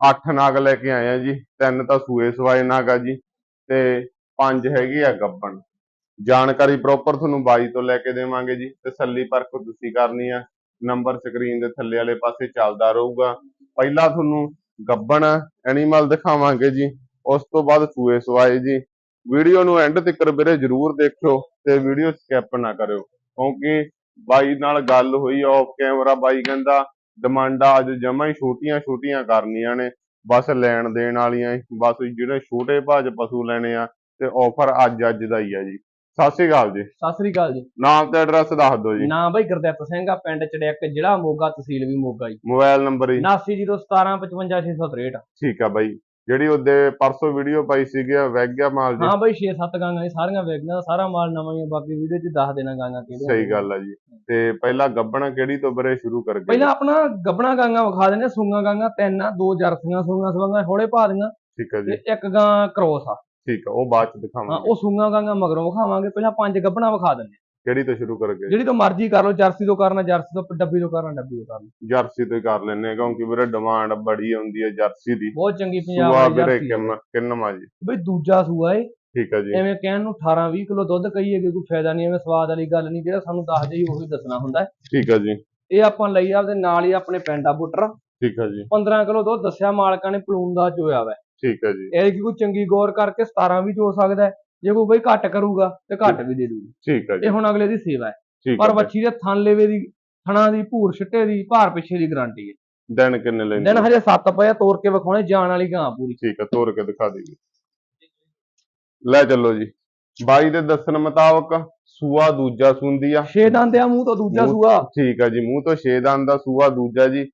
ਅੱਠ ਨਾਗ ਲੈ ਕੇ ਆਏ ਆ ਜੀ, ਤਿੰਨ ਤਾਂ ਸੂਏ ਸਵਾਏ ਨਾਗ ਆ ਜੀ ਤੇ ਪੰਜ ਹੈਗੇ ਆ ਗੱਬਣ। ਜਾਣਕਾਰੀ ਪ੍ਰੋਪਰ ਤੁਹਾਨੂੰ ਬਾਈ ਤੋਂ ਲੈ ਕੇ ਦੇਵਾਂਗੇ ਜੀ ਤਸੱਲੀ ਪਰਖ ਤੁਸੀਂ ਕਰਨੀ ਆ। ਨੰਬਰ ਸਕਰੀਨ ਦੇ ਥੱਲੇ ਵਾਲੇ ਪਾਸੇ ਚੱਲਦਾ ਰਹੂਗਾ। ਪਹਿਲਾਂ ਤੁਹਾਨੂੰ ਗੱਬਣ ਐਨੀਮਲ ਦਿਖਾਵਾਂਗੇ ਜੀ, ਉਸ ਤੋਂ ਬਾਅਦ ਸੂਏ ਸਵਾਏ ਜੀ। ਵੀਡੀਓ ਨੂੰ ਐਂਡ ਤੱਕ ਵੀਰੇ ਜਰੂਰ ਦੇਖਿਓ ਤੇ ਵੀਡੀਓ ਸਕਿਪ ਨਾ ਕਰਿਓ, ਕਿਉਂਕਿ ਬਾਈ ਨਾਲ ਗੱਲ ਹੋਈ ਆਫ ਕੈਮਰਾ ਬਾਈ ਕਹਿੰਦਾ ਡਿਮਾਂਡਾਂ ਅੱਜ ਜਮਾਂ ਹੀ ਛੋਟੀਆਂ ਛੋਟੀਆਂ ਕਰਨੀਆਂ ਨੇ। ਬਸ ਲੈਣ ਦੇਣ ਵਾਲੀਆਂ। ਬਸ ਜਿਹੜੇ ਛੋਟੇ ਭਾਜ ਪਸ਼ੂ ਲੈਣੇ ਆ ਤੇ ਆਫਰ ਅੱਜ ਅੱਜ ਦਾ ਹੀ ਆ ਜੀ। ਸਤਿ ਸ਼੍ਰੀ ਅਕਾਲ ਜੀ। ਸਤਿ ਸ੍ਰੀ ਅਕਾਲ ਜੀ। ਨਾਮ ਤੇ ਐਡਰੈਸ ਦੱਸ ਦਿਓ ਜੀ। ਨਾਮ ਬਾਈ ਗੁਰਦਿੱਤ ਸਿੰਘ ਆ ਪਿੰਡ ਚੜਿਆਕ ਜ਼ਿਲ੍ਹਾ ਮੋਗਾ ਤਹਿਸੀਲ ਵੀ ਮੋਗਾ ਜੀ। ਮੋਬਾਈਲ ਨੰਬਰ ਜੀ। 7901755663 ਠੀਕ ਆ ਬਾਈ। ਜਿਹੜੀ ਉਹਦੇ ਪਰਸੋਂ ਵੀਡੀਓ ਪਾਈ ਸੀਗੀ ਵੈਗ ਗਿਆ ਮਾਲ ਜੀ। ਹਾਂ ਬਾਈ 6-7 ਗਾਂਗਾਂ ਸਾਰੀਆਂ ਵੇਚਣਾ ਸਾਰਾ ਮਾਲ ਨਵਾਂ ਹੀ ਆ, ਬਾਕੀ ਵੀਡੀਓ 'ਚ ਦੱਸ ਦੇਣਾ ਗਾਂਗਾਂ ਕਿਹੜੀਆਂ ਸਹੀ ਗੱਲ ਆ ਜੀ। ਤੇ ਪਹਿਲਾਂ ਗੱਬਣਾ ਕਿਹੜੀ ਤੋਂ ਬਰੇ ਸ਼ੁਰੂ ਕਰਕੇ ਪਹਿਲਾਂ ਆਪਣਾ ਗੱਬਣਾ ਗਾਂਗਾਂ ਵਿਖਾ ਦਿੰਦੇ ਆ, ਸੂਈਆਂ ਗਾਂਗਾਂ ਤਿੰਨ ਆ ਦੋ ਜਰਸੀਆਂ ਸੂਈਆਂ ਸਵਾਂਗਾ ਥੋੜੇ ਪਾ ਦੀਆਂ ਠੀਕ ਆ ਜੀ। ਤੇ ਇੱਕ ਗਾਂ ਕ੍ਰੋਸ ਆ। ਠੀਕ ਆ ਉਹ ਬਾਅਦ ਚ ਹਾਂ ਦਿਖਾਵਾਂਗੇ ਉਹ ਸੂਈਆਂ ਗਾਂਗਾਂ ਮਗਰੋਂ ਵਿਖਾਵਾਂਗੇ ਪਹਿਲਾਂ ਪੰਜ ਗੱਬਣਾ ਵਿਖਾ ਦਿੰਦੇ ਆ। ਕਿਹੜੀ ਤੋਂ ਸ਼ੁਰੂ ਕਰਕੇ? ਜਿਹੜੀ ਤੋਂ ਮਰਜ਼ੀ ਕਰ ਲਓ ਜਰਸੀ ਤੋਂ ਕਰਨਾ ਜਰਸੀ ਤੋਂ ਡੱਬੀ ਤੋਂ ਕਰਨਾ ਡੱਬੀ ਤੋਂ ਕਰਨਾ। ਜਰਸੀ ਤੋਂ ਹੀ ਕਰ ਲੈਨੇ ਆ ਕਿਉਂਕਿ ਵੀਰੇ ਡਿਮਾਂਡ ਬੜੀ ਆਉਂਦੀ ਹੈ ਜਰਸੀ ਦੀ। ਬਹੁਤ ਚੰਗੀ ਪੰਜਾਬ ਸੂਆ ਵਾਲੀ ਵੀਰੇ ਜਰਸੀ। ਕਿੰਨਾ ਕਿੰਨਵਾਂ ਜੀ ਬਈ ਦੂਜਾ ਸੂਆ ਏ। ਠੀਕ ਆ ਜੀ। ਐਵੇਂ ਕਹਿਣ ਨੂੰ 18 20 ਕਿਲੋ ਦੁੱਧ ਕਹੀਏ ਕਿ ਕੋਈ ਫਾਇਦਾ ਨਹੀਂ ਐਵੇਂ ਸਵਾਦ ਵਾਲੀ ਗੱਲ ਨਹੀਂ ਜਿਹੜਾ ਸਾਨੂੰ ਦੱਸ ਜਾਈ ਉਹੀ ਦੱਸਣਾ ਹੁੰਦਾ ਹੈ। ਠੀਕ ਆ ਜੀ। ਇਹ ਆਪਾਂ ਲਈ ਆਪਦੇ ਨਾਲ ਹੀ ਆਪਣੇ ਪਿੰਡ ਆ ਬੁੱਟਰ। ਠੀਕ ਆ ਜੀ। 15 ਕਿਲੋ ਦੁੱਧ ਦੱਸਿਆ ਮਾਲਕਾਂ ਨੇ ਪਲੂਨ ਦਾ ਚੋਇਆ ਵਾ। ਠੀਕ ਆ ਜੀ। ਇਹ ਕਿ ਕੋਈ ਚੰਗੀ ਗੌਰ ਕਰਕੇ 17 ਵੀ ਚੋ ਸਕਦਾ ਹੈ। ਜੇ ਕੋਈ ਬਈ ਘੱਟ ਕਰੂਗਾ ਤੇ ਘੱਟ ਵੀ ਦੇ ਦੂਗੀ। ਠੀਕ ਆ ਜੀ। ਇਹ ਹੁਣ ਅਗਲੇ ਦੀ ਸੇਵਾ ਹੈ। ਪਰ। ਬੱਚੀ ਦੇ ਥਣ ਲੇਵੇ ਦੀ ਥਣਾ ਦੀ ਭੂਰ ਛਿੱਟੇ ਦੀ ਭਾਰ ਪਿੱਛੇ ਦੀ ਗਾਰੰਟੀ ਹੈ। ਦਿਨ ਕਿੰਨੇ ਲੈਂਦੇ ਦਿਨ ਹਜੇ 7 ਪਏ ਤੋੜ ਕੇ ਵਿਖਾਉਣੇ ਜਾਣ ਵਾਲੀ ਗਾਂ ਪੂਰੀ। ਠੀਕ ਆ ਤੋੜ ਕੇ ਦਿਖਾ ਦੇਗੀ ਲੈ ਚੱਲੋ ਜੀ। ਬਾਈ ਦੇ ਦੱਸਣ ਮੁਤਾਬਕ ਸੂਆ ਦੂਜਾ ਸੁੰਦੀ ਆ। ਛੇ ਦੰਦ ਆ ਮੂੰਹ ਤੋਂ ਦੂਜਾ ਸੂਆ। ਠੀਕ ਆ ਜੀ ਮੂੰਹ ਤੋਂ ਛੇ ਦੰਦ ਦਾ ਸੂਆ ਦੂਜਾ ਜੀ।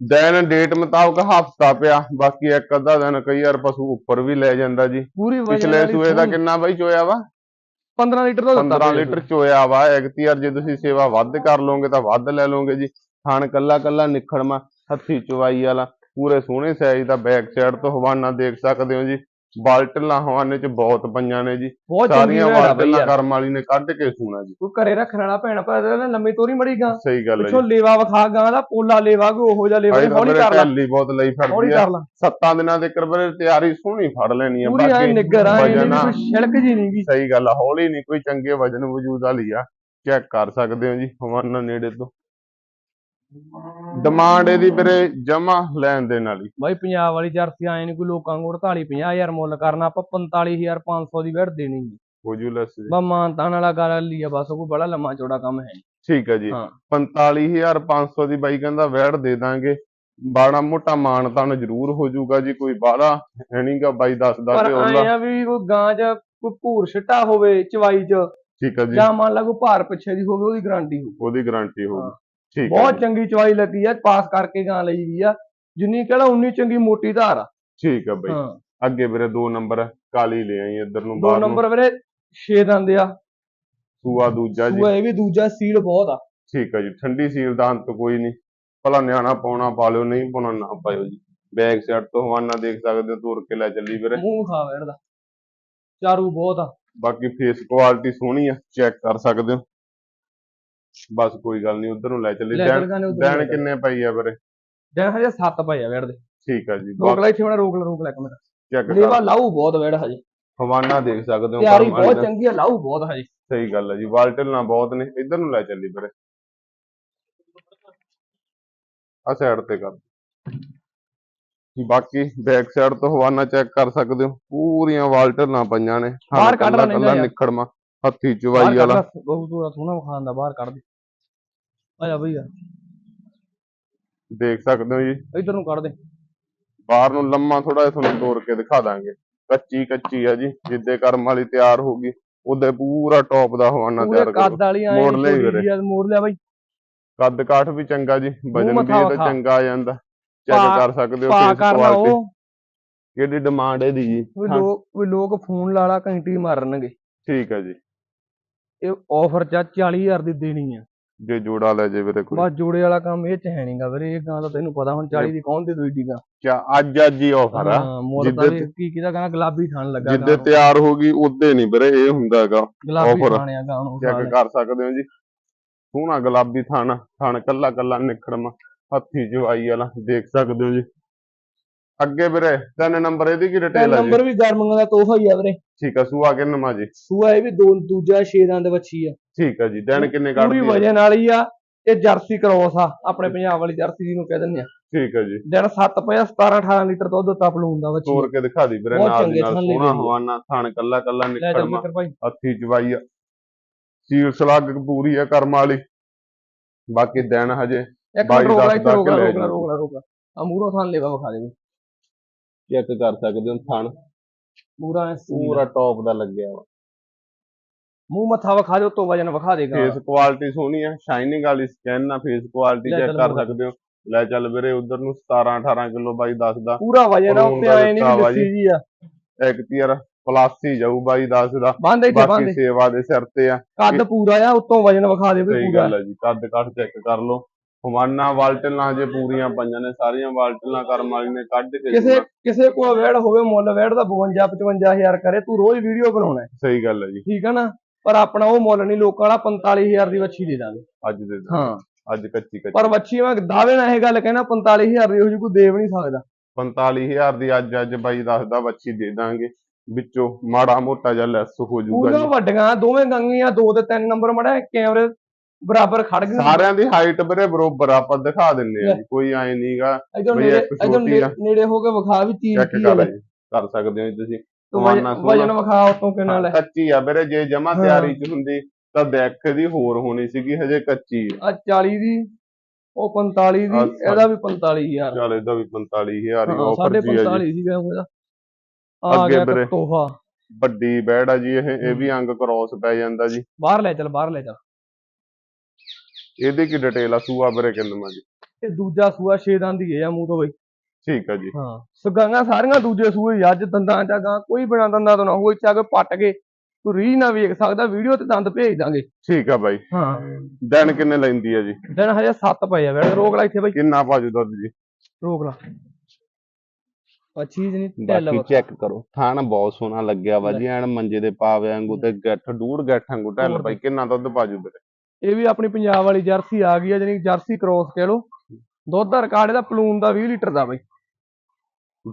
ਦਿਨ ਡੇਟ ਮੁਤਾਬਕ ਹਫਤਾ ਪਿਆ ਬਾਕੀ ਇੱਕ ਅੱਧਾ ਦਿਨ ਕਈ ਵਾਰ ਪਸ਼ੂ ਉੱਪਰ ਵੀ ਲੈ ਜਾਂਦਾ ਜੀ। ਪੂਰੀ ਵਜਨ ਪਿਛਲੇ ਵਾਲੀ ਸੂਏ ਦਾ ਸੂਈ। ਕਿੰਨਾ ਬਾਈ ਚੋਇਆ ਵਾ? 15 ਲੀਟਰ ਦਾ ਦਿੱਤਾ 15 ਪਿਛਲੇ ਲੀਟਰ ਚੋਇਆ ਵਾ ਐਗਤੀ ਯਾਰ ਜੇ ਤੁਸੀਂ ਸੇਵਾ ਵੱਧ ਕਰ ਲਓਗੇ ਤਾਂ ਵੱਧ ਲੈ ਲਓਗੇ ਜੀ। ਥਣ ਕੱਲਾ ਕੱਲਾ ਨਿਖੜਮਾ ਹੱਥੀ ਚਵਾਈ ਵਾਲਾ ਪੂਰੇ ਸੋਹਣੇ ਸਾਈਜ਼ ਦਾ ਬੈਕ ਸਾਈਡ ਤੋਂ ਹਵਾਨਾ ਦੇਖ ਸਕਦੇ ਹੋ ਜੀ। ਬਾਲਟਲਾਂ ਹਵਾਨੇ ਚ ਬਹੁਤ ਪਈਆਂ ਨੇ ਜੀ। ਬਹੁਤ ਚੰਗੀ ਸਾਰੀਆਂ ਵੈੜ ਆ ਬਈ ਬਾਲਟਲਾਂ ਯਾਰ। ਕਰਮ ਵਾਲੀ ਨੇ ਕੱਢ ਕੇ ਸੂਣਾ ਜੀ। ਕੋਈ ਘਰੇ ਰੱਖਣ ਵਾਲਾ ਭੈਣ ਭਰਾ ਦਾ ਲੰਮੀ ਤੋਰੀ ਮੜੀ ਗਾਂ। ਸਹੀ ਗੱਲ ਹੈ ਪਿੱਛੋਂ ਜੀ। ਲੇਵਾ ਵਿਖਾ ਗਾਂ ਦਾ ਪੋਲਾ ਲੇਵਾ ਕੋਈ ਉਹੋ ਜਿਹਾ ਲੇਵਾ ਨਹੀਂ ਹੌਲੀ ਮੇਰੇ ਕਰ ਲਾ। ਬਹੁਤ ਲਈ ਹੌਲੀ ਫਿਰਦੀ ਆ। ਕਰ ਲਾ। ਸੱਤਾਂ ਦਿਨਾਂ ਦੇ ਕਰਬਰੇ ਤਿਆਰੀ ਸੋਹਣੀ ਫੜ ਲੈਣੀ ਆ ਪੂਰੀ ਐ ਨਿੱਗਰ ਆ ਵਜਨ ਇਹਦੀ ਆ, ਕੋਈ ਛਿਲਕ ਜੀ ਨਹੀਂ ਗੀ। ਸਹੀ ਗੱਲ ਆ ਹੌਲੀ ਨਹੀਂ ਕੋਈ ਚੰਗੇ ਵਜਨ ਵਜੂਦ ਵਾਲੀ ਆ। ਚੈੱਕ ਕਰ ਸਕਦੇ ਹੋ ਜੀ ਹਵਾਨਾ ਨੇੜੇ ਤੋਂ। ਡਿਮਾਂਡ ਇਹਦੀ ਵੀਰੇ ਜਮਾ ਲੈਣ ਦੇ ਨਾਲ ਹੀ ਬਾਈ ਪੰਜਾਬ ਵਾਲੀ ਜਰਸੀ ਆਏ ਨਹੀਂ ਕੋਈ ਲੋਕਾਂ ਕੋਲ 48 50000 ਮੁੱਲ ਕਰਨਾ ਆਪਾਂ 45500 ਦੀ ਵੜ ਦੇਣੀ ਨੀ। ਹੋਜੂਲੈਸ ਜੀ ਬਸ ਮਾਨਤਾਨ ਵਾਲਾ ਗੱਲ ਲਈ ਆ ਬਸ ਕੋਈ ਬੜਾ ਲੰਮਾ ਚੌੜਾ ਕੰਮ ਹੈ। ਠੀਕ ਹੈ ਜੀ ਹਾਂ। 45500 ਦੀ ਬਾਈ ਕਹਿੰਦਾ ਵੈੜ ਦੇ ਦਾਂਗੇ ਬਾੜਾ ਮੋਟਾ ਮਾਨ ਤਾਨ ਜ਼ਰੂਰ ਹੋ ਜਾਊਗਾ ਜੀ ਕੋਈ ਬਾਹਲਾ ਹੈ ਨਹੀਂਗਾ ਬਾਈ ਦੱਸਦਾ ਪਰ ਤੇ ਉਹਦਾ ਆ ਵੀ ਕੋਈ ਗਾਂ ਚ ਕੋਈ ਭੂਰ ਛਿੱਟਾ ਹੋਵੇ ਚਵਾਈ ਚ ਠੀਕ ਹੈ ਜੀ ਜਾਂ ਮੰਨ ਲਾ ਕੋਈ ਭਾਰ ਪਿੱਛੇ ਦੀ ਹੋਵੇ ਉਹਦੀ ਗਾਰੰਟੀ ਹੋ ਉਹਦੀ ਗਾਰੰਟੀ ਹੋਊਗੀ ਹਾਂ। ਠੀਕ ਹੈ ਬਹੁਤ ਚੰਗੀ ਚਵਾਈ ਲੱਗੀ ਆ ਪਾਸ ਕਰਕੇ ਗਾਂ ਲਈ ਵੀ ਆ। ਜਿੰਨੀ ਕਿਹੜਾ ਉਨੀ ਚੰਗੀ ਮੋਟੀ ਧਾਰ ਆ। ਠੀਕ ਹੈ ਬਾਈ। ਅੱਗੇ ਵੀਰੇ ਦੋ ਨੰਬਰ ਕਾਲੀ ਲੈ ਆਈ ਇੱਧਰ ਨੂੰ ਦੋ ਬਾਹਰ ਨੂੰ। ਨੰਬਰ ਵੀਰੇ 6 ਦੰਦ ਆ। ਸੂਆ ਦੂਜਾ ਜੀ। ਸੂਆ ਇਹ ਵੀ ਦੂਜਾ ਸੀਲ ਬਹੁਤ ਆ। ਠੀਕ ਹੈ ਜੀ ਠੰਡੀ ਸੀਲ ਦਾ ਅੰਤ ਕੋਈ ਨਹੀਂ। ਭਲਾ ਨਿਆਣਾ ਪਾਉਣਾ ਪਾ ਲਿਓ ਨਹੀਂ ਪਾਉਣਾ ਨਾ ਪਾਇਓ ਜੀ। ਬੈਕ ਸਾਈਡ ਤੋਂ ਹਵਾਨਾ ਦੇਖ ਸਕਦੇ ਹੋ ਤੁਰ ਕੇ ਲੈ ਚੱਲੀ ਵੀਰੇ। ਮੂੰਹ ਖਾ ਵੜਦਾ। ਚਾਰੂ ਬਹੁਤ ਆ। ਬਾਕੀ ਫੇਸ ਕੁਆਲਿਟੀ ਸੋਹਣੀ ਆ ਚੈੱਕ ਕਰ ਸਕਦੇ ਹੋ। ਬਸ ਕੋਈ ਗੱਲ ਨਹੀਂ ਉਧਰ ਨੂੰ ਲੈ ਚੱਲੀ। ਲੈ ਦੇਣ ਨੇ ਦੇਣ ਕਿੰਨੇ ਪਈ ਆ ਵੀਰੇ? ਦਿਨ ਹਜੇ 7 ਪਏ ਆ ਵੇੜ ਦੇ। ਠੀਕ ਆ ਜੀ ਰੋਕ ਲੈ ਇੱਥੇ ਬਣਾ ਰੋਕ ਲੈ ਰੋਕ ਲੈ ਇੱਕ ਮਿੰਟ। ਚੈੱਕ ਲੇਵਾ ਲਾਊ ਬਹੁਤ ਵੇੜ ਹਜੇ। ਹਵਾਨਾ ਦੇਖ ਸਕਦੇ ਹੋ ਤਿਆਰੀ ਬਹੁਤ। ਚੰਗੀ ਆ ਲਾਊ ਬਹੁਤ ਹਜੇ। ਸਹੀ ਗੱਲ ਹੈ ਜੀ ਵਾਲਟਲ ਨਾ ਬਹੁਤ ਨੇ ਇਧਰ ਨੂੰ ਲੈ ਚੱਲੀ ਵੀਰੇ। ਆ ਸਾਈਡ ਤੇ ਕਰ। ਬਾਕੀ ਬੈਕ ਸਾਈਡ ਤੋਂ ਹਵਾਨਾ ਚੈੱਕ ਕਰ ਸਕਦੇ ਹੋ ਪੂਰੀਆਂ ਵਾਲਟਲ ਨਾ ਪਈਆਂ ਨੇ। ਬਾਹਰ ਕੱਢ ਕੱਲਾ ਯਾਰ। ਨਿਖੜਮਾ। ਹੱਥੀ ਚਵਾਈ ਵਾਲਾ। ਲੈ, ਬਹੁਤ ਦੂਰਾ ਸੋਹਣਾ ਵਿਖਾਉਂਦਾ ਬਾਹਰ ਕੱਢ ਦੇ। ਆ ਜਾ ਭਈਆ ਦੇਖ ਸਕਦੇ ਹੋ ਜੀ। ਇਧਰ ਨੂੰ ਕੱਢ ਦੇ। ਬਾਹਰ ਨੂੰ ਲੰਮਾ ਥੋੜਾ ਜਿਹਾ ਤੁਹਾਨੂੰ ਤੋੜ ਕੇ ਦਿਖਾ ਦਾਂਗੇ। ਕੱਚੀ ਕੱਚੀ ਆ ਜੀ ਜਿੱਦੇ ਕਰਮ ਵਾਲੀ ਤਿਆਰ ਹੋਊਗੀ ਉਹਦੇ ਪੂਰਾ ਟੌਪ ਦਾ ਹਵਾਨਾ ਤਿਆਰ ਕਰੋ। ਮੋੜ ਲਿਆਈ ਵੀਰੇ। ਮੋੜ ਲਿਆ ਬਾਈ। ਕੱਦ ਕਾਠ ਵੀ ਚੰਗਾ ਜੀ ਵਜਨ ਵੀ ਇਹਦਾ। ਚੰਗਾ ਆ ਜਾਂਦਾ। ਚੈੱਕ ਕਰ ਸਕਦੇ ਹੋ ਕਰਨਾ ਕੁਆਲਿਟੀ ਕਿਹੜੀ ਡਿਮਾਂਡ ਇਹਦੀ ਜੀ? ਵੀ ਹਾਂ, ਲੋਕ ਵੀ ਲੋਕ ਫੋਨ ਲਾ ਲਾ ਘੰਟੀ ਮਾਰਨਗੇ। ਠੀਕ ਹੈ ਜੀ। ਇਹ ਆਫਰ ਚ 40000 ਦੀ ਦੇਣੀ ਆ ਜੇ ਜੋੜਾ ਲੈ ਜੇ ਵੀਰੇ ਕੋਈ ਬਸ ਜੋੜੇ ਵਾਲਾ ਕੰਮ ਇਹ ਚ ਹੈ ਨਹੀਂਗਾ ਵੀਰੇ ਇਹ ਗਾਂ ਤਾਂ ਤੈਨੂੰ ਪਤਾ ਹੁਣ 40 ਦੀ ਕੌਣ ਦੇ ਦੂ ਏਡੀ ਗਾਂ ਕਿਆ ਅੱਜ ਅੱਜ ਹੀ ਆਫਰ ਆ ਜਿੱਦੇ ਕੀ ਕਿਹਦਾ ਕਹਿੰਦਾ ਗੁਲਾਬੀ ਥਣ ਲੱਗਾ ਜਿੱਦੇ। ਤਿਆਰ ਹੋ ਗਈ ਉਦੇ ਨਹੀਂ ਵੀਰੇ ਇਹ ਹੁੰਦਾ ਹੈਗਾ ਗੁਲਾਬੀ offer। ਥਾਣਿਆ ਗਾਂ ਨੂੰ ਚੈੱਕ। ਕਰ ਸਕਦੇ ਹੋ ਜੀ ਸੋਹਣਾ ਗੁਲਾਬੀ ਥਣ ਥਣ ਕੱਲਾ ਕੱਲਾ ਨਿਖੜਮਾ ਹੱਥੀ ਜਵਾਈ ਵਾਲਾ ਦੇਖ ਸਕਦੇ ਹੋ ਜੀ ਅੱਗੇ ਵੀਰੇ ਤਿੰਨ ਨੰਬਰ ਇਹਦੀ ਕੀ ਡਿਟੇਲ ਜੀ? ਨੰਬਰ ਵੀ ਗਰਮੀਆਂ ਦਾ ਤੋਹਫਾ ਹੀ ਆ ਵੀਰੇ। ਠੀਕ ਆ ਸੂਆ ਕਿੰਨਾ ਜੀ? ਸੂਆ ਇਹ ਵੀ ਦੋ ਦੂਜਾ ਛੇ ਦੰਦ ਬੱਚੀ ਆ। ਠੀਕ ਆ ਜੀ ਦਿਨ ਕਿੰਨੇ ਪੂਰੀ ਕੱਢਦੀ ਆ? ਵਜਨ ਵਾਲੀ ਆ ਇਹ ਜਰਸੀ ਕ੍ਰੋਸ ਆ ਆਪਣੇ ਪੰਜਾਬ ਵਾਲੀ ਜਰਸੀ ਜਿਹਨੂੰ ਕਹਿ ਦਿੰਦੇ ਆ। ਠੀਕ ਆ ਜੀ। ਦਿਨ 7 ਪਿਆ 17 18 ਲੀਟਰ ਦੁੱਧ ਤਪ ਲੂੰਦਾ ਬੱਚੀ ਤੋੜ ਕੇ ਦਿਖਾ ਦੀ ਵੀਰੇ ਨਾਲ ਦੀ ਨਾਲ ਸੋਹਣਾ। ਹਵਾਨਾ ਥਣ ਕੱਲਾ ਕੱਲਾ ਭਾਈ। ਹੱਥੀ ਜਵਾਈ ਆ। ਸੀਲ ਸਲੱਗ ਪੂਰੀ ਆ ਕਰਮ ਵਾਲੀ। ਬਾਕੀ ਦਿਨ ਹਜੇ ਇੱਕ ਬਾਈ ਮਿੰਟ ਰੋਕ ਲੈ ਜਾਓ। ਰੋਕ ਲੈ ਰੋਕ ਲੈ। ਆ ਮੂਰੋਂ ਥਾਂ ਲੈਵਾ ਵਿਖਾ ਦੇ ਚੈੱਕ ਕਰ ਸਕਦੇ ਹੋ ਥਣ। ਪੂਰਾ ਪੂਰਾ ਟੌਪ ਦਾ ਲੱਗਿਆ ਵਾ। ਮੂੰਹ ਮੱਥਾ ਵਿਖਾ ਦੇ ਉੱਤੋਂ ਵਜਨ ਵਿਖਾ ਦੇਗਾ। ਫੇਸ ਕੁਆਲਿਟੀ ਸੋਹਣੀ ਆ ਸ਼ਾਈਨਿੰਗ ਵਾਲੀ ਸਕੈਨ ਆ ਫੇਸ ਕੁਆਲਿਟੀ ਚੈੱਕ ਕਰ। ਸਕਦੇ ਹੋ। ਲੈ ਚੱਲ ਵੀਰੇ ਉਧਰ ਨੂੰ 17 18 ਕਿਲੋ ਬਾਈ ਦੱਸਦਾ ਪੂਰਾ ਵਜਨ ਆ ਉੱਤੇ ਆਏ ਨਹੀਂ ਲੱਸੀ ਜੀ। ਆ। ਇੱਕ ਤੀਰ ਪਲੱਸ ਹੀ ਜਾਊ ਬਾਈ ਦੱਸਦਾ ਬਾਕੀ ਸੇਵਾ ਦੇ ਸਿਰ ਤੇ ਆ। ਕੱਦ ਪੂਰਾ ਆ ਉੱਤੋਂ ਵਜਨ ਵਿਖਾ ਦੇ ਵੀ ਸਹੀ ਪੂਰਾ। ਗੱਲ ਹੈ ਜੀ ਕੱਦ ਕੱਟ ਚੈੱਕ ਕਰ ਲਓ। ਹਵਾਨਾ ਵਾਲਟਲਾਂ ਜੇ ਪੂਰੀਆਂ ਪਈਆਂ ਨੇ ਸਾਰੀਆਂ ਵਾਲਟਲਾਂ ਕਰਮ ਵਾਲੀ ਨੇ ਕੱਢ ਕੇ ਕਿਸੇ ਕਿਸੇ ਕੋਲ ਵੈੜ ਹੋਵੇ ਮੁੱਲ ਵੈੜ ਦਾ 52 55000 ਕਰੇ ਤੂੰ ਰੋਜ਼ ਵੀਡੀਓ ਬਣਾਉਣਾ ਹੈ, ਸਹੀ ਗੱਲ ਹੈ ਜੀ। ਠੀਕ ਆ ਨਾ? ਪਰ ਆਪਣਾ ਉਹ ਮੁੱਲ ਨਹੀਂ ਲੋਕਾਂ ਵਾਲਾ 45000 ਦੀ ਵੱਛੀ ਦੇ ਦਾਂਗੇ। ਅੱਜ ਦੇ। ਹਾਂ। ਅੱਜ ਕੱਚੀ ਕੱਚੀ। ਪਰ ਵੱਛੀ ਮੈਂ ਦਾਅਵੇ ਨਾਲ ਇਹ ਗੱਲ ਕਹਿਣਾ 45000 ਦੀ ਉਹ ਜਿਹੀ ਕੋਈ ਦੇ ਵੀ ਨਹੀਂ ਸਕਦਾ। 45000 ਦੀ ਅੱਜ ਅੱਜ ਬਾਈ ਦੱਸਦਾ ਬੱਚੀ ਦੇ ਦਾਂਗੇ। ਵਿੱਚੋਂ ਮਾੜਾ ਮੋਟਾ ਜਿਹਾ ਲੈਸ ਹੋ ਜਾਊਗਾ ਪੂਰੀਆਂ ਜੀ। ਵੱਡੀਆਂ ਦੋਵੇਂ ਗੰਗੀਆਂ ਦੋ ਤੇ ਤਿੰਨ ਨੰਬਰ ਮੜਾ ਕੈਮਰੇ ਬਰਾਬਰ ਖੜ ਗਏ। ਸਾਰਿਆਂ ਦੀ ਹਾਈਟ ਵੀਰੇ ਬਰੋਬਰ ਆਪਾਂ ਦਿਖਾ ਦਿੰਨੇ ਆ ਜੀ ਕੋਈ ਐ ਨਹੀਂਗਾ ਨੇੜੇ ਇੱਕ ਇਧਰ ਛੋਟੀ ਆ। ਨੇੜੇ ਹੋ ਕੇ ਵਿਖਾ ਵੀ ਚੀਜ਼ ਕੀ ਹੈ। ਕਰ ਸਕਦੇ ਹੋ ਤੁਸੀਂ। ਵਜਨ- ਵਿਖਾ ਉਤੋਂ ਕਿੰਨਾ ਲੈ। ਕੱਚੀ ਆ ਵੀਰੇ ਜੇ ਜਮਾ। ਤਿਆਰੀ ਚ ਹੁੰਦੀ ਤਾਂ ਦੇਖ ਦੀ ਹੋਰ ਹੋਣੀ ਸੀਗੀ ਹਜੇ ਕੱਚੀ ਆ। ਆ 40 ਦੀ ਉਹ 45 ਦੀ ਇਹਦਾ ਵੀ 45000 ਚੱਲ ਇਹਦਾ ਵੀ 45000 ਹੀ ਆਫਰ ਸਾਡੇ ਜੀ ਆ ਜੀ। 45 ਸੀਗਾ ਉਹਦਾ ਆ ਅੱਗੇ ਗਿਆ ਤੋਹਫਾ। ਵੱਡੀ ਬੈੜ ਆ ਜੀ ਇਹ ਇਹ ਵੀ ਅੰਗ ਕ੍ਰੋਸ ਪੈ ਜਾਂਦਾ ਜੀ। ਬਾਹਰ ਲੈ ਚੱਲ ਬਾਹਰ ਲੈ ਚੱਲ। ਇਹਦੀ ਕੀ ਡਿਟੇਲ ਆ? ਸੂਆ ਵੀਰੇ ਕਿੰਨਾ ਜੀ? ਇਹ ਦੂਜਾ ਸੂਆ ਛੇ ਦੰਦ ਹੀ ਹੈ ਆ ਮੂੰਹ ਤੋਂ ਬਈ। ਠੀਕ ਆ ਜੀ। ਹਾਂ ਸਗਾਂਗਾ ਸਾਰੀਆਂ ਦੂਜੇ ਸੂਏ ਅੱਜ ਦੰਦਾਂ ਚ ਗਾਂ ਕੋਈ ਬਿਨਾਂ ਦੰਦਾਂ ਤੋਂ ਨਾ ਹੋਈ ਚਾ ਕੇ ਪੱਟ ਕੇ ਤੂੰ ਰੀ ਨਾ ਵੇਖ ਸਕਦਾ ਵੀਡੀਓ ਤੇ ਦੰਦ ਭੇਜ ਦਾਂਗੇ। ਠੀਕ ਆ ਬਾਈ। ਹਾਂ। ਦਿਨ ਕਿੰਨੇ ਲੈਂਦੀ ਆ ਜੀ? ਦਿਨ ਹਜੇ 7 ਪਏ ਆ ਵੇ ਰੋਕ ਲੈ ਇੱਥੇ ਬਈ। ਕਿੰਨਾ ਭਾਜੂ ਦੁੱਧ ਜੀ? ਰੋਕ ਲਾ। ਆ ਚੀਜ਼ ਨਹੀਂ ਟੈਲ ਬਾਕੀ ਚੈੱਕ ਕਰੋ। ਥਾਣ ਬਹੁਤ ਸੋਹਣਾ ਲੱਗਿਆ ਵਾ। ਜੀ ਐਨ ਮੰਜੇ ਦੇ ਪਾਵੇ ਵਾਂਗੂ ਤੇ ਗੱਠ ਡੂੜ ਗੱਠ ਵਾਂਗੂ ਢੱਲ ਬਾਈ ਕਿੰਨਾ ਦੁੱਧ ਭਾਜੂ ਵੀਰੇ? ਇਹ ਵੀ ਆਪਣੀ ਪੰਜਾਬ ਵਾਲੀ ਜਰਸੀ ਆ ਗਈ ਆ ਜਾਨੀ ਜਰਸੀ ਕ੍ਰੋਸ ਕਹਿ ਲੋ ਦੁੱਧ ਦਾ ਰਿਕਾਰਡ ਇਹਦਾ ਪਲੂਨ ਦਾ 20 ਲੀਟਰ ਦਾ ਬਈ।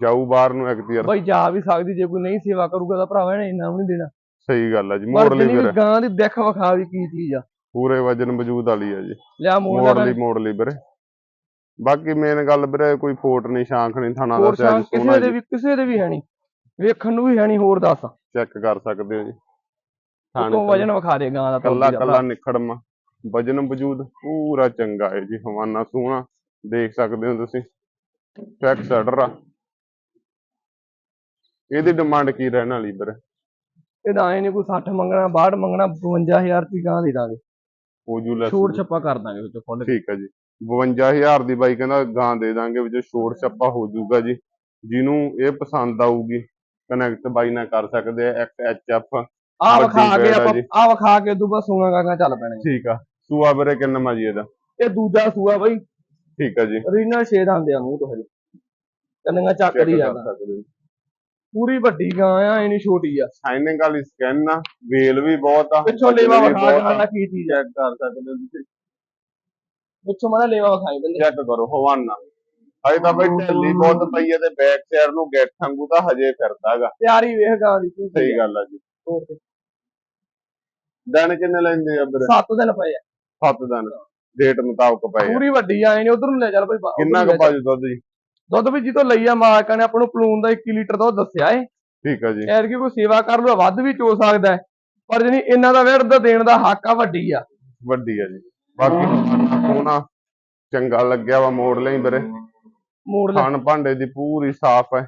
ਜਾਊ ਬਾਹਰ ਨੂੰ ਇੱਕ ਤੀਰ ਬਈ ਜਾ ਵੀ ਸਕਦੀ ਜੇ ਕੋਈ ਨਹੀਂ ਸੇਵਾ ਕਰੂਗਾ ਤਾਂ ਭਰਾਵਾ ਇਹਨੇ ਇੰਨਾ ਵੀ ਨਹੀਂ ਦੇਣਾ। ਸਹੀ ਗੱਲ ਆ ਜੀ ਮੋੜ ਲਈ ਵੀਰੇ। ਗਾਂ ਦੀ ਦਿੱਖ ਵਿਖਾ ਵੀ ਕੀ ਚੀਜ਼ ਆ। ਪੂਰੇ ਵਜਨ ਵਜੂਦ ਵਾਲੀ ਆ ਜੀ। ਲਿਆ ਮੋੜ ਲਈ ਮੋੜ ਲਈ ਵੀਰੇ। ਬਾਕੀ ਮੇਨ ਗੱਲ ਵੀਰੇ ਕੋਈ ਫੋਟ ਨਹੀਂ ਸ਼ਾਂਖ ਨਹੀਂ ਥਾਣਾ ਦਾ ਸੋਹਣਾ ਕਿਸੇ ਦੇ ਵੀ ਕਿਸੇ ਦੇ ਵੀ ਹੈ ਨਹੀਂ। ਵੇਖਣ ਨੂੰ ਵੀ ਹੈ ਨਹੀਂ ਹੋਰ ਦੱਸ। ਚੈੱਕ ਕਰ ਸਕਦੇ ਹੋ ਜੀ। ਥਾਣ ਉਤੋਂ ਵਜਨ ਵਿਖਾ ਦੇ ਗਾਂ ਦਾ ਕੱਲਾ ਕੱਲਾ ਨਿਖੜਮਾ। ਵਜਨ ਵਜੂਦ ਪੂਰਾ ਚੰਗਾ ਹੈ ਜੀ ਹਵਾਨਾ ਸੋਹਣਾ ਦੇਖ ਸਕਦੇ ਹੋ ਤੁਸੀਂ। ਚੈੱਕ ਸੈਟਰ ਆ। ਇਹਦੀ ਡਿਮਾਂਡ ਕੀ ਰਹਿਣ ਵਾਲੀ ਵੀਰੇ? ਇਹਦਾ ਐ ਨਹੀਂ ਕੋਈ 60 ਮੰਗਣਾ 62 ਮੰਗਣਾ 52000 ਦੀ ਗਾਂ ਦੇ ਦਾਂਗੇ। ਹੋਜੂ ਲੈਸ ਛੋੜ ਛੱਪਾ ਕਰ ਦਾਂਗੇ ਵਿੱਚ ਫੁੱਲ ਠੀਕ ਹੈ ਜੀ। 52000 ਦੀ ਬਾਈ ਕਹਿੰਦਾ ਗਾਂ ਦੇ ਦਾਂਗੇ ਵਿੱਚ ਛੋੜ ਛੱਪਾ ਹੋ ਜਾਊਗਾ ਜੀ। ਜਿਹਨੂੰ ਇਹ ਪਸੰਦ ਆਊਗੀ ਕਨੈਕਟ ਬਾਈ ਨਾਲ ਕਰ ਸਕਦੇ ਆ ਇੱਕ ਐਚਐਫ ਆ ਵਿਖਾ ਕੇ ਆਪਾਂ ਜੀ। ਆ ਵਿਖਾ ਕੇ ਦੂਬਾ ਸੂਣਾ ਗਾਂ ਚੱਲ ਪੈਣੇ ਠੀਕ ਆ। ਸੂਆ ਵੀਰੇ ਕਿੰਨਾ ਮਾ ਜੀ ਇਹਦਾ? ਇਹ ਦੂਜਾ ਸੂਆ ਬਈ। ਠੀਕ ਆ ਜੀ। ਰੀਨਲ ਸ਼ੇਡ ਆਂਦੇ ਆ ਮੂੰਹ ਤੋਂ ਹਜੇ। ਚੈੱਕ ਚੱਕਦੀ ਆ ਪੂਰੀ ਵੱਡੀ ਗਾਂ ਆ ਐ ਨਹੀਂ ਛੋਟੀ ਆ। ਸ਼ਾਈਨਿੰਗ ਵਾਲੀ ਸਕੈਨ ਆ ਵੇਲ ਵੀ ਬਹੁਤ ਆ। ਪਿੱਛੋਂ ਲੇਵਾ ਵਿਖਾ ਆ। ਦਾ ਕੀ ਚੀਜ਼ ਆ। ਚੈੱਕ ਕਰ ਸਕਦੇ ਹੋ ਤੁਸੀਂ। ਪਿੱਛੋਂ ਮਾੜਾ ਲੇਵਾ ਵਿਖਾਈ ਬੰਦੇ ਚੈੱਕ ਕਰੋ ਹਵਾਨਾ। ਅਜੇ ਤਾਂ ਬਈ ਢਿੱਲੀ ਬਹੁਤ ਪਈ ਹੈ ਤੇ ਬੈਕ ਸਾਈਡ ਨੂੰ ਗੈਟ ਵਾਂਗੂ ਤਾਂ ਹਜੇ ਫਿਰਦਾਗਾ। ਤਿਆਰੀ ਵੇਖ ਗਾਂ ਦੀ ਸਹੀ ਗੱਲ ਆ ਜੀ। ਦਿਨ ਕਿੰਨੇ ਲੈਂਦੇ ਆ ਵੀਰੇ? 7 ਦਿਨ ਪਏ ਆ। 7 ਦਿਨ ਡੇਟ ਮੁਤਾਬਕ ਪਏ ਆ। ਪੂਰੀ ਵੱਡੀ ਆ ਨਹੀਂ ਉਧਰ ਨੂੰ ਲੈ ਚੱਲ ਬਾ- ਉੱਧਰ ਕਿੰਨਾ ਕੁ। ਭਾਜੂ ਦੁੱਧ ਜੀ? ਦੁੱਧ ਵੀ ਜਿੱਤੋਂ ਲਈ ਆ ਮਾਲਕਾਂ ਨੇ ਆਪਾਂ ਨੂੰ ਪਲੂਨ ਦਾ 21 ਲੀਟਰ ਦੁੱਧ ਦੱਸਿਆ ਏ। ਠੀਕ ਆ ਜੀ। ਐਰ ਕੀ ਕੋਈ ਸੇਵਾ ਕਰ ਲੋ ਵੱਧ ਵੀ ਚੋ ਸਕਦਾ ਹੈ। ਪਰ ਜਣੀ ਇਹਨਾਂ ਦਾ ਵਿਰਦ ਦੇਣ ਦਾ ਹੱਕ ਆ ਵੱਡੀ ਆ। ਵੱਡੀ ਆ ਜੀ। ਬਾਕੀ ਸੋਹਣਾ ਚੰਗਾ ਲੱਗਿਆ ਵਾ ਮੋੜ ਲਈ ਵੀਰੇ। ਮੋੜ ਲੈ। ਖਾਣ ਭਾਂਡੇ ਦੀ ਪੂਰੀ ਸਾਫ਼ ਹੈ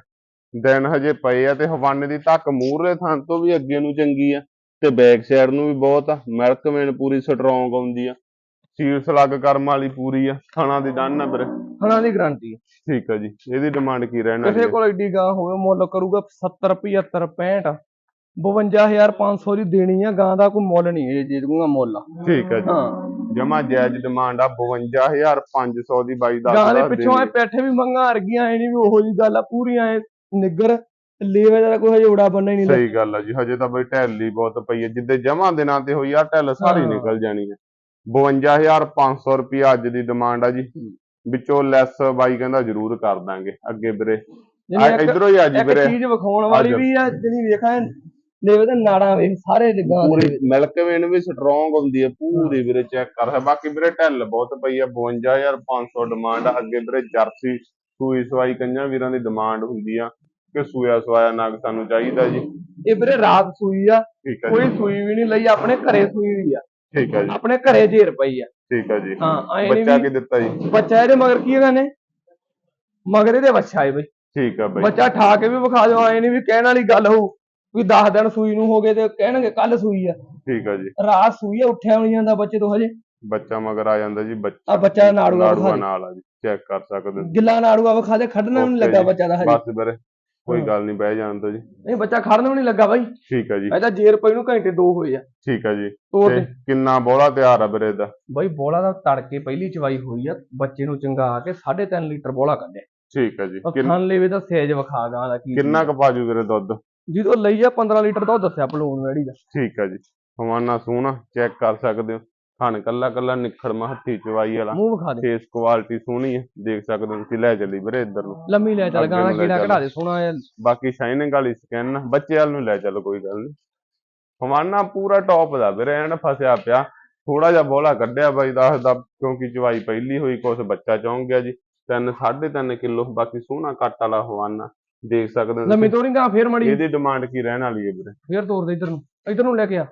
ਦਿਨ ਹਜੇ ਪਏ ਆ ਤੇ ਹਵਾਨੇ ਦੀ ਧੱਕ ਮੂਹਰੇ ਥਾਂ ਤੋਂ ਵੀ ਅੱਗੇ ਨੂੰ ਚੰਗੀ ਆ। ਤੇ ਬੈਕ ਸਾਈਡ ਨੂੰ ਵੀ ਬਹੁਤ ਆ। ਮਿਲਕ ਮੇਨ ਪੂਰੀ ਸਟਰੋਂਗ ਆਉਂਦੀ ਆ। ਸੀਲ ਸਲੱਗ ਕਰਮ ਵਾਲੀ ਪੂਰੀ ਆ ਥਣਾ ਦੀ ਡੰਨ ਆ ਵੀਰੇ। ਹਣਾ ਦੀ ਗਾਰੰਟੀ। ਠੀਕ ਆ ਜੀ ਇਹਦੀ ਡਿਮਾਂਡ ਕੀ ਰਹਿਣ ਕਿਸੇ ਕੋਲ ਐਡੀ ਗਾਂ ਹੋਵੇ ਮੁੱਲ ਕਰੂਗਾ 70 75 65 52500 ਦੀ ਦੇਣੀ ਆ ਗਾਂ ਦਾ ਕੋਈ ਮੁੱਲ ਨਹੀਂ ਇਹ ਜੇ ਦੂੰਗਾ ਮੁੱਲ ਆ। ਠੀਕ ਆ ਜੀ। ਹਾਂ। ਜਮਾ ਜਾਇਜ਼ ਡਿਮਾਂਡ ਆ 52500 ਦੀ ਬਾਈ ਦਾ ਗਾਂ ਦੇ ਪਿੱਛੋਂ ਇਹ ਪੈਠੇ ਵੀ ਮੰਗਾ ਅਰਗੀਆਂ ਐ ਨਹੀਂ ਵੀ ਉਹੋ ਜੀ ਗੱਲ ਆ ਪੂਰੀਆਂ ਐ ਨਿੱਗਰ ਲੇਵੇ ਦਾ ਕੋਈ ਹਜੇ ਉੜਾ ਬੰਨਾ ਹੀ ਨਹੀਂ ਸਹੀ ਗੱਲ ਆ ਜੀ ਹਜੇ ਤਾਂ ਬਈ ਢੈਲੀ ਬਹੁਤ ਪਈ ਹੈ ਜਿੱਦੇ ਜਮਾ ਦਿਨਾਂ ਤੇ ਹੋਈ ਆ ਢੈਲ ਸਾਰੀ। ਨਿਕਲ ਜਾਣੀ ਹੈ 52500 ਰੁਪਿਆ ਅੱਜ ਦੀ ਡਿਮਾਂਡ ਆ ਜੀ। ਵਿੱਚੋਂ ਲੈਸ ਬਾਈ ਕਹਿੰਦਾ ਜ਼ਰੂਰ ਕਰ ਦਾਂਗੇ। ਅੱਗੇ ਵੀਰੇ। ਇੱਕ- ਇਧਰੋਂ ਹੀ ਆ ਜੀ ਇੱਕ ਵੀਰੇ। ਚੀਜ਼ ਵਿਖਾਉਣ ਵਾਲੀ। ਵੀ ਆ ਜਿਹੜੀ ਵੇਖਾਂ ਲੇਵੇ ਦੇ ਨਾੜਾਂ ਵੇਖ ਸਾਰੇ ਦੇ ਗਾਂ ਦੇ ਪੂਰੀ ਮਿਲਕ ਵੇਨ ਵੀ ਸਟਰੋਂਗ ਹੁੰਦੀ ਹੈ ਪੂਰੀ ਵੀਰੇ ਚੈੱਕ ਕਰ। ਸਕਦਾ ਬਾਕੀ ਵੀਰੇ ਢਿੱਲ ਬਹੁਤ ਪਈ ਹੈ 52500 ਡਿਮਾਂਡ ਆ। ਅੱਗੇ ਵੀਰੇ ਜਰਸੀ ਸੂਈ ਸਵਾਈ ਕਈਆਂ ਵੀਰਾਂ ਦੀ ਡਿਮਾਂਡ ਹੁੰਦੀ ਆ ਕਿ ਸੂਇਆ ਸਵਾਇਆ ਨਗ ਸਾਨੂੰ ਚਾਹੀਦਾ ਜੀ। ਇਹ ਵੀਰੇ ਰਾਤ ਸੂਈ ਆ ਹੈ ਕੋਈ ਸੂਈ ਵੀ ਨਹੀਂ ਲਈ ਆਪਣੇ ਘਰੇ ਸੂਈ ਵੀ ਆ। ਠੀਕ ਹੈ ਜੀ। ਆਪਣੇ ਘਰੇ ਜੇਰ ਪਈ ਆ। ਠੀਕ ਹੈ ਜੀ। ਹਾਂ ਐ ਬੱਚਾ ਕੀ ਦਿੱਤਾ ਜੀ? ਬੱਚਾ ਇਹਦੇ ਮਗਰ ਕੀ ਹੈਗਾ ਨੇ? ਮਗਰ ਇਹਦੇ ਬੱਚਾ ਹੈ ਬਈ। ਠੀਕ ਹੈ ਬਾਈ। ਬੱਚਾ ਠਾ ਕੇ ਵੀ ਵਿਖਾ ਦਿਓ ਐ ਨਹੀਂ ਵੀ ਕਹਿਣ ਵਾਲੀ ਗੱਲ ਹੋਊ ਵੀ 10 ਦਿਨ ਸੂਈ ਨੂੰ ਹੋ ਗਏ ਤੇ ਕਹਿਣਗੇ ਕੱਲ ਸੂਈ ਆ। ਠੀਕ ਹੈ ਜੀ। ਰਾਤ ਸੂਈ ਆ ਉੱਠਿਆ ਨਹੀਂ ਜਾਂਦਾ ਬੱਚੇ ਤੋਂ ਹਜੇ। ਬੱਚਾ ਮਗਰ ਆ ਜਾਂਦਾ ਜੀ ਬੱਚਾ ਆ ਬੱਚਾ ਨਾੜੂਆ ਨਾਲ ਆ ਜੀ ਚੈੱਕ ਕਰ ਸਕਦੇ ਗਿੱਲਾ ਨਾੜੂਆ ਵਿਖਾ ਦੇ ਖੜਨਾ ਨਹੀਂ ਲੱਗਾ ਜੀ। ਬੱਚਾ ਦਾ ਹਜੇ। ਬਸ ਵੀਰੇ। ਕੋਈ। ਗੱਲ ਨਹੀਂ ਬਹਿ ਜਾਣ ਤੋਂ ਜੀ। ਨਹੀਂ ਬੱਚਾ ਖੜਨ ਵੀ ਨਹੀਂ ਲੱਗਾ ਬਾਈ। ਠੀਕ ਹੈ ਜੀ। ਇਹ ਤਾਂ ਜੇਰ ਪਈ ਨੂੰ ਘੰਟੇ ਦੋ ਹੋਏ ਆ। ਠੀਕ ਹੈ ਜੀ। ਤੇ ਦੇ। ਕਿੰਨਾ ਬੋਲਾ ਤਿਆਰ ਆ ਵੀਰੇ ਦਾ ਬਾਈ ਬੋਲਾ ਦਾ ਤੜਕੇ ਪਹਿਲੀ ਚਵਾਈ ਹੋਈ ਆ ਬੱਚੇ ਨੂੰ ਚੰਗਾ ਕੇ 3.5 ਲੀਟਰ ਬੋਲਾ ਕੱਢਿਆ। ਠੀਕ ਹੈ ਜੀ। ਕਿੰਨ- ਲੈਵੇ ਤਾਂ ਸੇਜ ਵਿਖਾ ਗਾਂ ਦਾ ਕੀ ਕਿੰਨਾ ਕੁ ਪਾਜੂ ਵੀਰੇ ਦੁੱਧ? ਜਦੋਂ ਲਈ ਆ 15 ਲੀਟਰ ਦੁੱਧ ਦੱਸਿਆ ਪਲੂਣ ਵੈੜੀ ਦਾ। ਠੀਕ ਹੈ ਜੀ। ਹਵਾਨਾ ਸੋਹਣਾ ਚੈੱਕ ਕਰ ਸਕਦੇ ਹੋ। ਥਣ ਕੱਲਾ ਕੱਲਾ ਨਿਖੜਮਾ ਹੱਥੀ ਚਵਾਈ ਵਾਲਾ। ਮੂੰਹ ਵਿਖਾ ਦੇ। ਫੇਸ ਕੁਆਲਿਟੀ ਸੋਹਣੀ ਹੈ ਦੇਖ ਸਕਦੇ ਹੋ ਤੁਸੀਂ ਲੈ ਚੱਲੀ ਵੀਰੇ ਇੱਧਰ ਨੂੰ। ਲੰਮੀ ਲੈ ਚੱਲ ਅੱਗੇ ਗਾਂ ਦਾ ਨੂੰ ਲੈ ਕੀੜਾ ਚੱਲ। ਕਢਾ ਦੇ ਸੋਹਣਾ ਜਿਹਾ। ਬਾਕੀ ਸ਼ਾਈਨਿੰਗ ਵਾਲੀ ਸਕੈਨ ਬੱਚੇ ਵਾਲ ਨੂੰ ਲੈ ਚੱਲ ਕੋਈ ਗੱਲ ਨਹੀਂ ਹਵਾਨਾ ਪੂਰਾ ਟੌਪ ਦਾ ਵੀਰੇ ਐਨ ਫਸਿਆ ਪਿਆ। ਥੋੜਾ ਜਿਹਾ ਬੋਲਾ ਕੱਢਿਆ ਬਾਈ ਦੱਸਦਾ ਕਿਉਂਕਿ ਚਵਾਈ ਪਹਿਲੀ ਹੋਈ ਕੁਛ ਬੱਚਾ ਚੌਂਕ ਗਿਆ ਜੀ। ਤਿੰਨ ਸਾਢੇ ਤਿੰਨ ਕਿਲੋ ਬਾਕੀ ਸੋਹਣਾ ਕੱਟ ਵਾਲਾ ਹਵਾਨਾ ਦੇਖ ਸਕਦੇ ਹੋ ਲੰਮੀ ਤੁਸੀਂ। ਤੋਰੀ ਗਾਂ ਫੇਰ ਮੜੀ। ਇਹਦੀ ਡਿਮਾਂਡ ਕੀ ਰਹਿਣ ਵਾਲੀ ਹੈ ਵੀਰੇ? ਫੇਰ ਤੋਰ ਦੇ ਇੱਧਰ ਨੂੰ ਇੱਧਰ ਨੂੰ ਲੈ ਕੇ ਆ।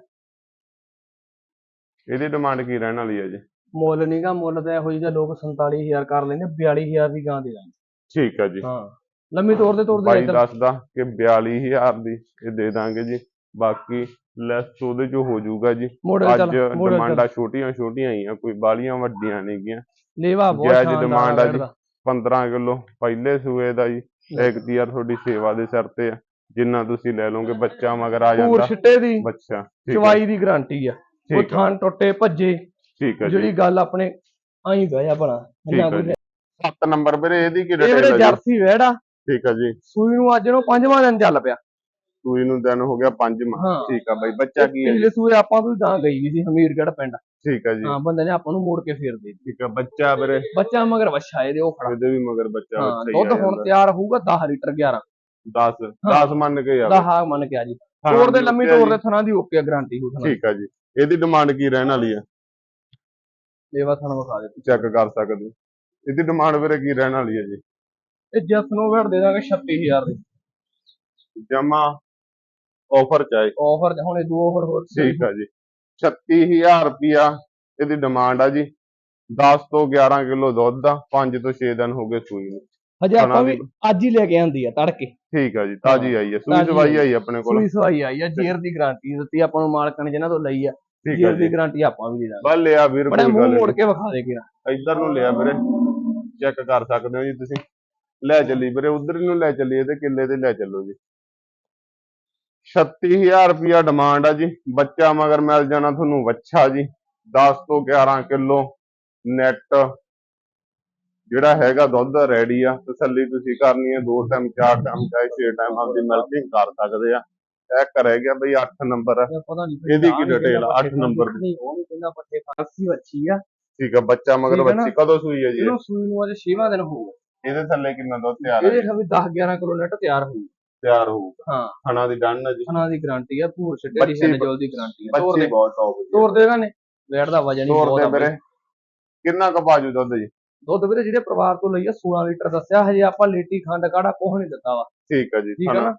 ਇਹਦੀ ਡਿਮਾਂਡ ਕੀ ਰਹਿਣ ਵਾਲੀ ਹੈ ਜੀ? ਮੁੱਲ ਨੀ ਗਾ ਮੁੱਲ ਤਾਂ ਇਹੋ ਜਿਹਾ ਲੋਕ 47000 ਕਰ ਲੈਂਦੇ 42000 ਦੀ ਗਾਂ ਦੇ ਦਾਂਗੇ। ਠੀਕ ਹੈ ਜੀ। ਹਾਂ ਲੰਮੀ ਤੋਰ ਦੇ ਤੋਰ ਦੇ ਬਾਈ ਇੱਧਰ। ਦੱਸਦਾ ਕਿ 42000 ਦੀ ਇਹ ਦੇ ਦਾਂਗੇ ਜੀ। ਬਾਕੀ ਲੈਸ ਉਹਦੇ ਚ ਹੋ ਜਾਊਗਾ ਜੀ। ਅੱਜ ਚੱਲ। ਡਿਮਾਂਡਾਂ ਛੋਟੀਆਂ ਛੋਟੀਆਂ ਹੀ ਆ ਕੋਈ ਬਾਲੀਆਂ ਵੱਡੀਆਂ ਨਹੀਂ ਗੀਆਂ। ਲੇਵਾ ਬਹੁਤ ਜਾਇਜ਼ ਸ਼ਾਨਦਾਰ demand ਆ ਜੀ। ਦਾ 15 ਕਿਲੋ ਪਹਿਲੇ ਸੂਏ ਦਾ ਜੀ। ਇੱਕ ਤੀਰ ਤੁਹਾਡੀ ਸੇਵਾ ਦੇ ਸਿਰ ਤੇ ਆ। ਜਿੰਨਾ ਤੁਸੀਂ ਲੈ ਲਓਗੇ ਬੱਚਾ ਮਗਰ ਆ ਪੂਰ ਜਾਂਦਾ। ਛਿੱਟੇ ਦੀ ਬੱਚਾ ਠੀਕ ਚਵਾਈ ਦੀ ਗਾਰੰਟੀ ਆ। ਕੋਈ ਠੀਕ ਟੁੱਟੇ ਭੱਜੇ ਠੀਕ ਹੈ ਜੀ। ਜਿਹੜੀ ਗੱਲ ਆਪਣੇ ਆਈ ਬਹਿ ਜਾ ਭਲਾ। ਠੀਕ ਹੈ ਜੀ। 7 ਨੰਬਰ ਵੀਰੇ ਇਹਦੀ ਕੀ ਇਹ ਵੀਰੇ ਹੈ ਜੀ? ਜਰਸੀ ਵੈੜਾ ਠੀਕ ਹੈ ਜੀ। ਸੂਈ ਨੂੰ ਅੱਜ ਨੂੰ ਪੰਜਵਾਂ ਦਿਨ ਚੱਲ ਪਿਆ। ਸੂਈ ਨੂੰ ਦਿਨ ਹੋ ਗਿਆ 5 ਮਾਹ ਹਾਂ। ਠੀਕ ਆ ਬਾਈ ਬੱਚਾ ਕੀ ਹੈ ਪਿਛਲੇ ਸੂਏ ਆਪਾਂ ਤੋਂ ਤਾਂ ਗਈ ਵੀ ਸੀ ਹਮੀਰਗੜ੍ਹ ਪਿੰਡ। ਠੀਕ ਹੈ ਜੀ। ਹਾਂ ਬੰਦੇ ਨੇ ਆਪਾਂ ਨੂੰ ਮੋੜ ਕੇ ਫੇਰ ਦੇ ਦਿੱਤੀ। ਠੀਕ ਹੈ ਬੱਚਾ ਵੀਰੇ। ਬੱਚਾ ਮਗਰ ਵੱਛਾ ਇਹਦੇ ਉਹ ਖੜਾ। ਇਹਦੇ ਵੀ ਮਗਰ ਬੱਚਾ ਹਾਂ ਦੁੱਧ ਆ ਹੁਣ ਜਾਂਦਾ। ਤਿਆਰ ਹੋਊਗਾ 10 ਲੀਟਰ 11 10 ਹਾਂ। 10 ਮੰਨ ਕੇ ਯਾਰ 10 ਮੰਨ ਕੇ ਆ ਜੀ। ਤੋੜ ਦੇ ਲੰਮੀ ਤੋੜ ਦੇ ਥਣਾ ਦੀ ਓਕੇ ਗਾਰੰਟੀ ਹੋ ਥਣਾ ਠੀਕ ਆ ਜੀ। ਇਹਦੀ ਡਿਮਾਂਡ ਕੀ ਰਹਿਣ ਵਾਲੀ ਹੈ ਲੇਵਾ ਥਣਾ ਵਿਖਾ ਦੇ ਚੈੱਕ ਕਰ ਸਕਦੇ ਹੋ। ਇਹਦੀ ਡਿਮਾਂਡ ਵੀਰੇ ਕੀ ਰਹਿਣ ਵਾਲੀ ਹੈ ਜੀ? ਇਹ ਜਸ ਨੂੰ ਵੜ ਦੇ ਦਾਂਗੇ 36000 ਦੀ। ਜਮਾ ਆਫਰ ਚਾਹੇ ਆਫਰ ਹੁਣ ਇਹ ਦੋ ਆਫਰ ਹੋਰ ਠੀਕ ਆ ਜੀ। 36000 ਰੁਪਿਆ ਇਹਦੀ ਡਿਮਾਂਡ ਆ ਜੀ। 10 ਤੋਂ 11 ਕਿਲੋ ਦੁੱਧ ਆ 5 ਤੋਂ 6 ਦਿਨ ਹੋ ਗਏ ਸੂਈ ਨੂੰ। ਹਜੇ ਆਪਾਂ ਵੀ ਅੱਜ ਹੀ ਲੈ ਕੇ ਆਂਦੀ ਆ ਤੜਕੇ। ਠੀਕ ਆ ਜੀ ਤਾਜੀ ਆਈ ਹੈ ਸੂਈ ਦਵਾਈ ਆਈ। ਆਪਣੇ ਕੋਲ। ਸੂਈ ਸਵਾਈ ਆਈ ਆ ਜੇਰ ਦੀ ਗਾਰੰਟੀ ਦਿੱਤੀ ਆਪਾਂ ਨੂੰ ਮਾਲਕਾਂ ਨੇ ਜਿਹਨਾਂ ਤੋਂ ਲਈ ਆ। ਆ ਜੇਰ ਦੀ ਗਾਰੰਟੀ ਆਪਾਂ ਵੀ ਦੇ ਦਾਂਗੇ। ਬਸ ਲਿਆ ਵੀਰ ਬੜਾ ਮੂੰਹ ਮੋੜ ਕੇ ਵਿਖਾ ਦੇ ਕਿਰਾ ਇੱਧਰ ਨੂੰ ਲਿਆ ਵੀਰੇ ਚੈੱਕ ਕਰ ਸਕਦੇ ਹੋ ਜੀ ਤੁਸੀਂ। ਲੈ ਚੱਲੀ ਵੀਰੇ ਉਧਰ ਨੂੰ ਲੈ ਚੱਲੀ ਇਹਦੇ ਕਿੱਲੇ ਤੇ ਲੈ ਚੱਲੋ ਜੀ। 36000 ਰੁਪਿਆ ਡਿਮਾਂਡ ਆ ਜੀ ਬੱਚਾ ਮਗਰ ਮਿਲ ਜਾਣਾ ਤੁਹਾਨੂੰ ਵੱਛਾ ਜੀ 10 ਤੋਂ 11 ਕਿਲੋ ਨੈਟ ਜਿਹੜਾ ਹੈਗਾ ਦੁੱਧ ਰੈਡੀ ਆ ਤਸੱਲੀ ਤੁਸੀਂ ਕਰਨੀ ਹੈ ਦੋ ਟਾਈਮ ਚਾਰ ਟਾਈਮ ਚਾਹੇ ਛੇ ਟਾਈਮ ਆਪਦੀ ਮਿਲਕਿੰਗ ਕਰ ਸਕਦੇ ਆ। ਇੱਕ ਰਹਿ ਗਿਆ ਬਈ 8 ਨੰਬਰ ਇਹਦੀ ਕੀ ਆ? ਅੱਠ number ਦੀ। ਉਹ ਨਹੀਂ ਕਹਿੰਦਾ ਪੱਠੇ ਖਾਸੀ ਵੱਛੀ ਆ। ਠੀਕ ਆ ਬੱਚਾ ਮਗਰ? ਬੱਚੀ ਕਦੋਂ ਸੂਈ ਹੈ ਜੀ? ਇਹ? ਇਹਨੂੰ ਸੂਈ ਨੂੰ ਅਜੇ 6ਵਾਂ ਦਿਨ ਹੋਊਗਾ ਇਹਦੇ ਥੱਲੇ ਕਿੰਨਾ ਦੁੱਧ ਤਿਆਰ ਹੈ ਇਹਦੇ ਖਬੀ 10 11 ਕਿਲੋ ਨੈਟ ਤਿਆਰ ਹੋਊ ਤਿਆਰ ਹੋਊਗਾ ਹਾਂ। ਖਾਣਾ ਦੀ ਡੰਨ ਜੀ। ਖਾਣਾ ਦੀ ਗਾਰੰਟੀ ਆ ਭੂਰ ਛੱਟੇ ਦੀ ਬੱਚੀ- ਹੈ ਜੋਲ ਦੀ ਗਾਰੰਟੀ ਆ। ਤੋਰ ਬੱਚੇ ਦੇ। ਬਹੁਤ ਟੌਪ ਤੋਰ ਦੇਗਾ ਨੇ। ਵੇੜ ਦਾ ਵਜਨ ਹੀ ਬਹੁਤ ਦੇ ਆ ਕਿੰਨਾ ਕੁ ਬਾਜੂ ਦੁੱਧ ਜੀ? ਦੁੱਧ ਵੀਰੇ ਜਿਹੜੇ ਪਰਿਵਾਰ ਤੋਂ ਲਈ ਆ 16 ਲੀਟਰ ਦੱਸਿਆ ਹਜੇ ਆਪਾਂ ਲੇਟੀ ਖੰਡ ਕਾੜਾ ਕੋਹ ਨਹੀਂ ਦਿੱਤਾ ਵਾ। ਠੀਕ ਹੈ ਜੀ ਠੀਕ ਆ ਨਾ?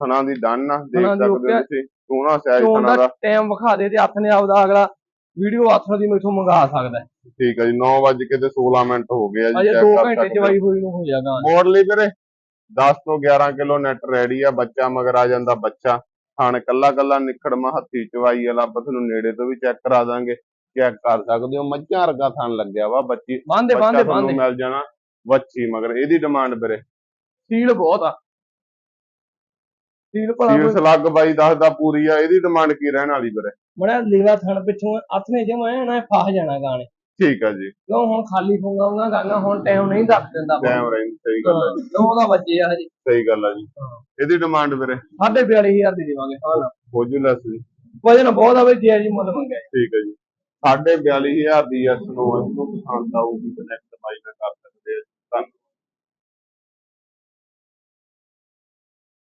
ਖਾਣਾ ਦੀ ਡੰਨ ਆ ਦੇਖ ਸਕਦੇ ਹੋ ਤੁਸੀਂ ਸੋਹਣਾ ਸਾਈਜ਼ ਖਾਣਾ ਦਾ ਟਾਈਮ ਵਿਖਾ ਦੇ ਤੇ ਹੱਥ ਨੇ ਆਪਦਾ ਅਗਲਾ ਵੀਡੀਓ ਹੱਥ ਦੀ ਮੈਥੋਂ ਮੰਗਾ ਸਕਦਾ। ਠੀਕ ਹੈ ਜੀ 9 ਵਜੇ ਕੇ ਤੇ 16 ਮਿੰਟ ਹੋ ਗਏ ਆ ਜੀ ਅਜੇ check 2 ਕਰ ਘੰਟੇ। ਜਵਾਈ ਹੋਈ ਨੂੰ ਹੋ ਜਾਗਾ ਮੋੜ ਲਈ ਵੀਰੇ 10 ਤੋਂ 11 ਕਿਲੋ ਨੈਟ ਰੈਡੀ ਆ ਬੱਚਾ ਮਗਰ ਆ ਜਾਂਦਾ ਬੱਚਾ। ਖਾਣ ਕੱਲਾ ਕੱਲਾ ਨਿਖੜਮਾ ਹੱਥੀ ਚਵਾਈ ਵਾਲਾ ਆਪਾਂ ਤੁਹਾਨੂੰ ਨੇੜੇ ਤੋਂ ਵੀ ਚੈੱਕ ਕਰਾ ਦਾਂਗੇ। ਚੈੱਕ ਕਰ ਸਕਦੇ ਹੋ? ਮੱਝਾਂ ਵਰਗਾ ਥਣ ਲੱਗਿਆ ਵਾ ਬੱਚੀ ਬੰਦੇ ਬੰਦੇ ਬੰਦੇ ਮਿਲ ਜਾਣਾ ਵੱਛੀ ਮਗਰ ਇਹਦੀ ਡਿਮਾਂਡ ਵੀਰੇ। ਸੀਲ ਬਹੁਤ ਆ। ਸੀਲ ਭਲਾ ਸੀਲ ਸਲੱਗ ਬਾਈ ਦੱਸਦਾ ਪੂਰੀ ਆ ਇਹਦੀ ਡਿਮਾਂਡ ਕੀ ਰਹਿਣ ਵਾਲੀ ਵੀਰੇ? ਬੜਾ ਲੀਲਾ ਥਣ ਪਿੱਛੋਂ ਹੱਥਨੇ ਜੇ ਮੈਂ ਨਾ ਫਸ ਜਾਣਾ ਗਾਣੇ। ਠੀਕ ਆ ਜੀ। ਕਿਉਂ ਹੁਣ ਖਾਲੀ ਫੋਂਗਾਉਂਗਾ ਗਾਣਾ ਹੁਣ ਟਾਈਮ ਨਹੀਂ ਦੱਸ ਦਿੰਦਾ। ਟਾਈਮ ਰਹਿੰਦੀ ਸਹੀ ਗੱਲ ਆ ਜੀ। ਨੌ ਦਾ ਵੱਜੇ ਆ ਹਜੇ। ਸਹੀ ਗੱਲ ਆ ਜੀ। ਇਹਦੀ ਡਿਮਾਂਡ ਵੀਰੇ? ਸਾਢੇ 42000 ਦੀ ਦੇਵਾਂਗੇ ਹਾਂ। ਹੋ ਜੂ ਲੈਸ ਜੀ। ਵਜਨ ਬਹੁਤ ਆਵੇ ਜੇ ਜੀ ਮੁੱਲ ਮੰਗਿਆ। ਠੀਕ ਹੈ ਜੀ। ਸਾਢੇ 42000 ਦੀ ਐਸ ਨੂੰ ਇਹਨੂੰ ਪਸੰਦ ਆਊਗੀ ਕਨੈਕਟ